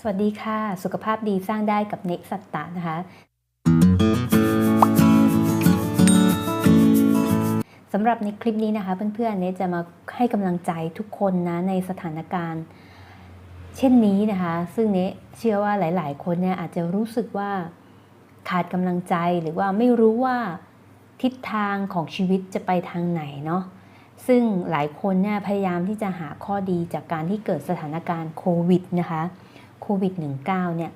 สวัสดีค่ะ สุขภาพดีสร้างได้กับเน็กสัตตะนะคะสำหรับในคลิปนี้นะคะ เพื่อนๆเน็จะมาให้กำลังใจทุกคนนะในสถานการณ์ เช่นนี้นะคะ ซึ่งเน็เชื่อว่าหลาย ๆ คนเนี่ยอาจจะรู้สึกว่าขาดกำลังใจหรือว่าไม่รู้ว่าทิศทางของชีวิตจะไปทางไหนเนาะซึ่งหลายคนเนี่ยพยายามที่จะหาข้อดีจากการที่เกิดสถานการณ์โควิดนะคะ วิด -19 เนี่ย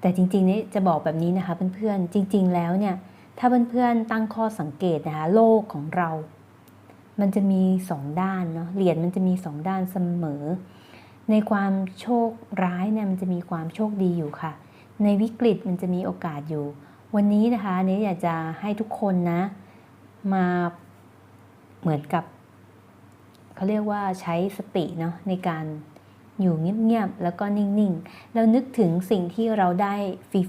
แต่จริงๆนี่จะบอกแบบนี้นะคะเพื่อนๆ จริง ๆ แล้วเนี่ย ถ้าเพื่อนๆตั้งข้อสังเกตนะคะโลกของเรา มันจะมีสองด้านเนาะ เหรียญมันจะมีสองด้านเสมอ ในความโชคร้ายเนี่ยมันจะมีความโชคดีอยู่ค่ะ ในวิกฤตมันจะมีโอกาสอยู่ วันนี้นะคะเนี้อยากจะให้ทุกคนนะ มาเหมือนกับเขาเรียกว่าใช้สติเนาะในการ อยู่เงียบๆแล้วก็นิ่งๆแล้วนึกถึงสิ่งที่เราได้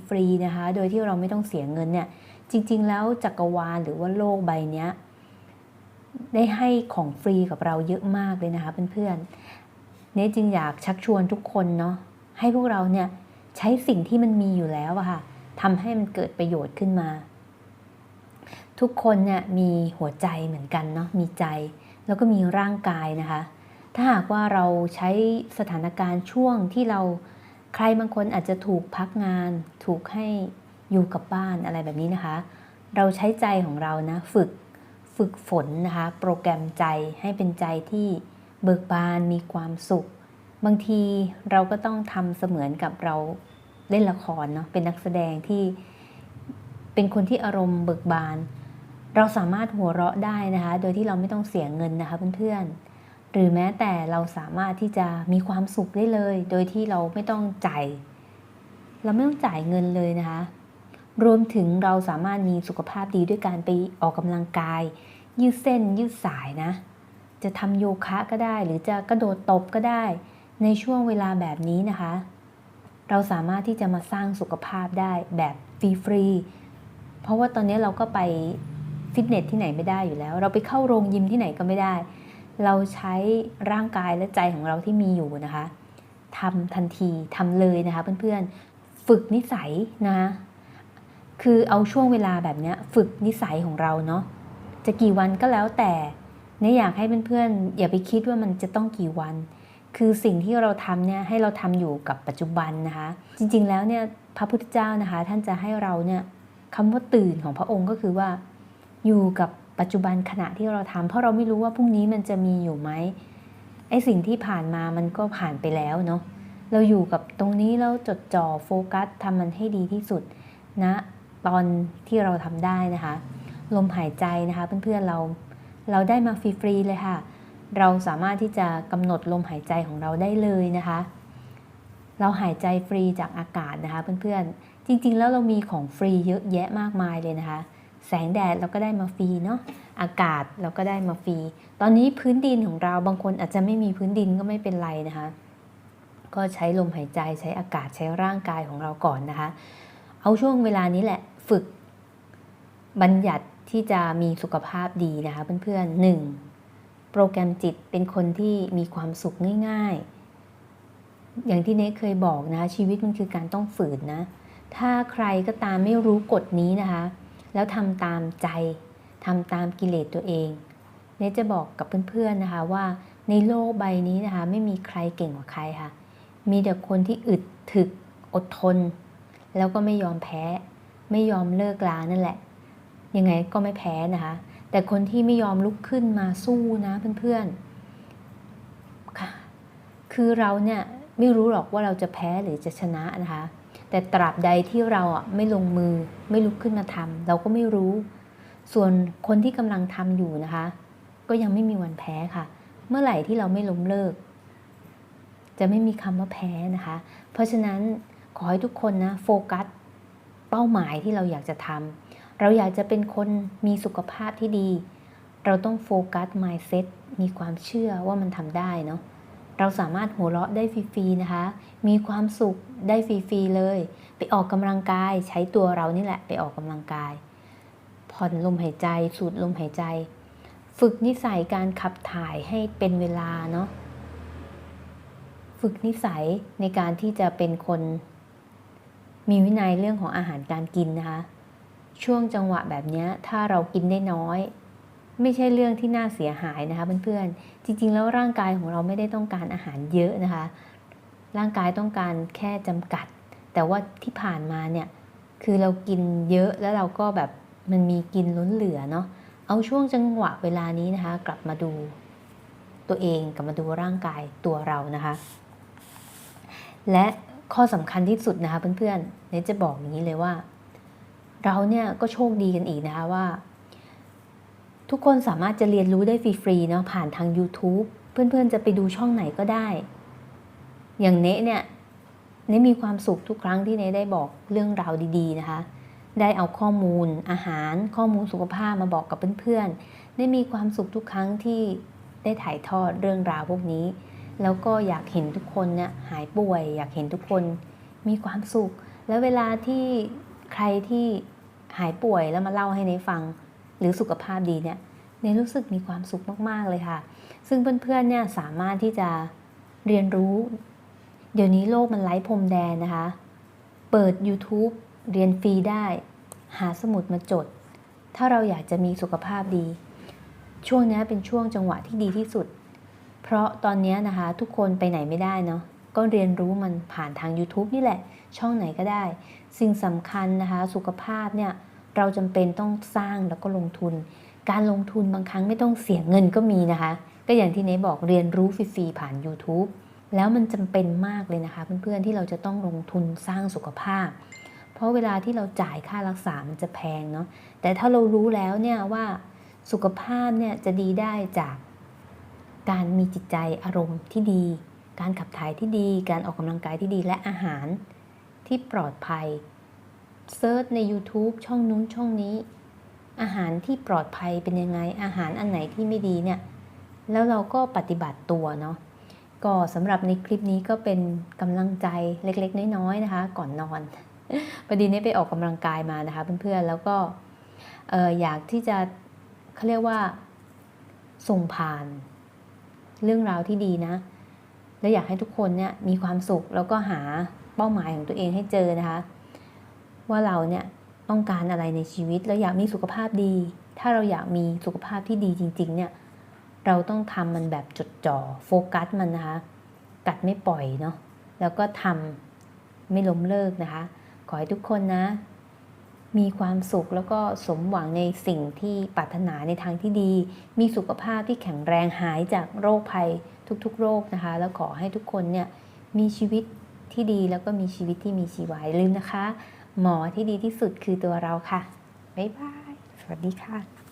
ฟรีๆนะคะ โดยที่เราไม่ต้องเสียเงินเนี่ยจริง ๆ แล้วจักรวาลหรือว่าโลกใบนี้ได้ให้ของฟรีกับเราเยอะมากเลยนะคะเพื่อนๆเนี้จึงอยากชักชวนทุกคนเนาะให้พวกเราเนี่ยใช้สิ่งที่มันมีอยู่แล้วอะค่ะทำให้มันเกิดประโยชน์ขึ้นมา ทุกคนเนี่ยมีหัวใจเหมือนกันเนาะมีใจ แล้วก็มีร่างกายนะคะ ถ้าหากว่าเราใช้สถานการณ์ช่วงที่เราใครบางคนอาจจะถูกพักงาน ถูกให้อยู่กับบ้านอะไรแบบนี้นะคะ เราใช้ใจของเรานะฝึกฝึกฝนนะคะ โปรแกรมใจให้เป็นใจที่เบิกบานมีความสุข บางทีเราก็ต้องทำเสมือนกับเราเล่นละครเนาะเป็นนักแสดงที่เป็นคนที่อารมณ์เบิกบาน เราสามารถหัวเราะได้นะคะ โดยที่เราไม่ต้องเสียเงินนะคะเพื่อนๆ หรือแม้แต่เราสามารถที่จะมีความสุขได้เลย โดยที่เราไม่ต้องจ่ายเราไม่ต้องจ่ายเงินเลยนะคะรวมถึงเราสามารถมีสุขภาพดีด้วยการไปออกกำลังกาย ยืดเส้นยืดสายนะ จะทำโยคะก็ได้ หรือจะกระโดดตบก็ได้ ในช่วงเวลาแบบนี้นะคะ เราสามารถที่จะมาสร้างสุขภาพได้แบบฟรีๆเพราะว่าตอนนี้เราก็ไปฟิตเนสที่ไหนไม่ได้อยู่แล้ว เราไปเข้าโรงยิมที่ไหนก็ไม่ได้ เราใช้ร่างกายและใจของเราที่มีอยู่นะคะทำทันทีทำเลยนะคะ เพื่อนๆฝึกนิสัยนะคือเอาช่วงเวลาแบบนี้ฝึกนิสัยของเราเนาะจะกี่วันก็แล้วแต่เนี่ยอยากให้เพื่อนๆอย่าไปคิดว่ามันจะต้องกี่วัน คือสิ่งที่เราทำเนี่ยให้เราทำอยู่กับปัจจุบันนะคะ จริงๆแล้วเนี่ยพระพุทธเจ้านะคะ ท่านจะให้เราเนี่ยคำว่าตื่นของพระองค์ก็คือว่า อยู่กับ ปัจจุบันขณะที่เราทำเพราะเราไม่รู้ว่าพรุ่งนี้มันจะมีอยู่ไหมไอสิ่งที่ผ่านมามันก็ผ่านไปแล้วเนาะเราอยู่กับตรงนี้แล้วจดจ่อโฟกัสทำมันให้ดีที่สุดนะ ตอนที่เราทำได้นะคะ ลมหายใจนะคะเพื่อนๆเราเราได้มาฟรีๆเลยค่ะ เราสามารถที่จะกำหนดลมหายใจของเราได้เลยนะคะ เราหายใจฟรีจากอากาศนะคะเพื่อนๆจริงๆ แล้วเรามีของฟรีเยอะแยะมากมายเลยนะคะ แสงแดดเราก็ได้มาฟรีเนาะอากาศเราก็ได้มาฟรี ตอนนี้พื้นดินของเราบางคนอาจจะไม่มีพื้นดินก็ไม่เป็นไรนะคะ ก็ใช้ลมหายใจใช้อากาศใช้ร่างกายของเราก่อนนะคะ เอาช่วงเวลานี้แหละฝึก บัญญัติที่จะมีสุขภาพดีนะคะ เพื่อนๆหนึ่งโปรแกรมจิตเป็นคนที่มีความสุขง่าย ๆ อย่างที่เนเคยบอกนะคะชีวิตมันคือการต้องฝืนนะ ถ้าใครก็ตามไม่รู้กฎนี้นะคะ แล้วทำตามใจทำตามกิเลสตัวเองเนจะบอกกับเพื่อนๆนะคะว่าในโลกใบนี้นะคะไม่มีใครเก่งกว่าใครค่ะ มีแต่คนที่อึดถึกอดทน แล้วก็ไม่ยอมแพ้ ไม่ยอมเลิกลานั่นแหละ ยังไงก็ไม่แพ้นะคะ แต่คนที่ไม่ยอมลุกขึ้นมาสู้นะเพื่อนๆค่ะคือเราเนี่ยไม่รู้หรอกว่าเราจะแพ้หรือจะชนะนะคะ แต่ตราบใดที่เราอะไม่ลงมือไม่ลุกขึ้นมาทำเราก็ไม่รู้ ส่วนคนที่กำลังทำอยู่นะคะ ก็ยังไม่มีวันแพ้ค่ะ เมื่อไหร่ที่เราไม่ล้มเลิก จะไม่มีคำว่าแพ้นะคะ เพราะฉะนั้นขอให้ทุกคนนะโฟกัสเป้าหมายที่เราอยากจะทำเราอยากจะเป็นคนมีสุขภาพที่ดี เราต้องโฟกัส mindset มีความเชื่อว่ามันทำได้เนาะ เราสามารถหัวเราะได้ฟรีๆนะคะ มีความสุขได้ฟรีๆเลย ไปออกกำลังกายใช้ตัวเรานี่แหละไปออกกำลังกาย ผ่อนลมหายใจ สูดลมหายใจ ฝึกนิสัยการขับถ่ายให้เป็นเวลาเนาะฝึกนิสัยในการที่จะเป็นคน มีวินัยเรื่องของอาหารการกินนะคะ ช่วงจังหวะแบบนี้ถ้าเรากินได้น้อย ไม่ใช่เรื่องที่น่าเสียหายนะคะเพื่อนๆ จริงๆ แล้วร่างกายของเราไม่ได้ต้องการอาหารเยอะนะคะ ร่างกายต้องการแค่จำกัด แต่ว่าที่ผ่านมาเนี่ยคือเรากินเยอะแล้วเราก็แบบมันมีกินล้นเหลือเนาะ เอาช่วงจังหวะเวลานี้นะคะ กลับมาดูตัวเองกลับมาดูร่างกายตัวเรานะคะ และข้อสำคัญที่สุดนะคะเพื่อนๆเนี่ยจะบอกอย่างนี้เลยว่า เราเนี่ยก็โชคดีกันอีกนะคะว่า ทุกคนสามารถจะเรียนรู้ได้ฟรีๆเนาะผ่านทาง YouTube เพื่อนๆจะไปดูช่องไหนก็ได้ อย่างเนะเนี่ยเนะมีความสุขทุกครั้งที่เนะได้บอกเรื่องราวดีๆนะคะ ได้เอาข้อมูลอาหารข้อมูลสุขภาพมาบอกกับเพื่อนๆ ได้มีความสุขทุกครั้งที่ได้ถ่ายทอดเรื่องราวพวกนี้ แล้วก็อยากเห็นทุกคนเนี่ยหายป่วย อยากเห็นทุกคนมีความสุข แล้วเวลาที่ใครที่หายป่วยแล้วมาเล่าให้เนฟัง หรือสุขภาพดีเนี่ยเนรู้สึกมีความสุขมาก ๆ เลยค่ะ ซึ่งเพื่อนๆเนี่ยสามารถที่จะเรียนรู้ เดี๋ยวนี้โลกมันไร้พรมแดนนะคะ เปิด YouTube เรียนฟรีได้ หาสมุดมาจด ถ้าเราอยากจะมีสุขภาพดี ช่วงนี้เป็นช่วงจังหวะที่ดีที่สุด เพราะตอนนี้นะคะทุกคนไปไหนไม่ได้เนาะก็เรียนรู้มันผ่านทาง YouTube นี่แหละ ช่องไหนก็ได้ สิ่งสำคัญนะคะ สุขภาพเนี่ย เราจำเป็นต้องสร้างแล้วก็ลงทุน การลงทุนบางครั้งไม่ต้องเสียเงินก็มีนะคะ ก็อย่างที่เนบอกเรียนรู้ฟรีๆผ่าน YouTube แล้วมันจำเป็นมากเลยนะคะ เพื่อนๆที่เราจะต้องลงทุนสร้างสุขภาพ เพราะเวลาที่เราจ่ายค่ารักษา มันจะแพงเนาะแต่ถ้าเรารู้แล้วเนี่ยว่าสุขภาพเนี่ยจะดีได้จากการมีจิตใจอารมณ์ที่ดี การขับถ่ายที่ดี การออกกำลังกายที่ดีและอาหารที่ปลอดภัย เซิร์ชใน YouTube ช่องนู้นช่องนี้ อาหารที่ปลอดภัยเป็นยังไง อาหารอันไหนที่ไม่ดีเนี่ย แล้วเราก็ปฏิบัติตัวเนาะก็สำหรับในคลิปนี้ก็เป็นกำลังใจเล็กๆ น้อยๆนะคะ ก่อนนอนพอดีนี้ไปออกกำลังกายมานะคะเพื่อนๆแล้วก็เอออยากที่จะเขาเรียกว่าส่งผ่าน เรื่องราวที่ดีนะ แล้วอยากให้ทุกคนเนี่ยมีความสุขแล้วก็หาเป้าหมายของตัวเองให้เจอนะคะ ว่าเราเนี่ยต้องการอะไรในชีวิตแล้วอยากมีสุขภาพดี ถ้าเราอยากมีสุขภาพที่ดีจริงๆเนี่ยเราต้องทำมันแบบจดจ่อโฟกัสมันนะคะ กัดไม่ปล่อยเนาะแล้วก็ทำไม่ล้มเลิกนะคะ ขอให้ทุกคนนะ มีความสุขแล้วก็สมหวังในสิ่งที่ปรารถนาในทางที่ดี มีสุขภาพที่แข็งแรงหายจากโรคภัยทุกๆ โรคนะคะ แล้วขอให้ทุกคนเนี่ยมีชีวิตที่ดีแล้วก็มีชีวิตที่มีชีวายลืมนะคะ หมอที่ดีที่สุดคือตัวเราค่ะ บ๊ายบาย สวัสดีค่ะ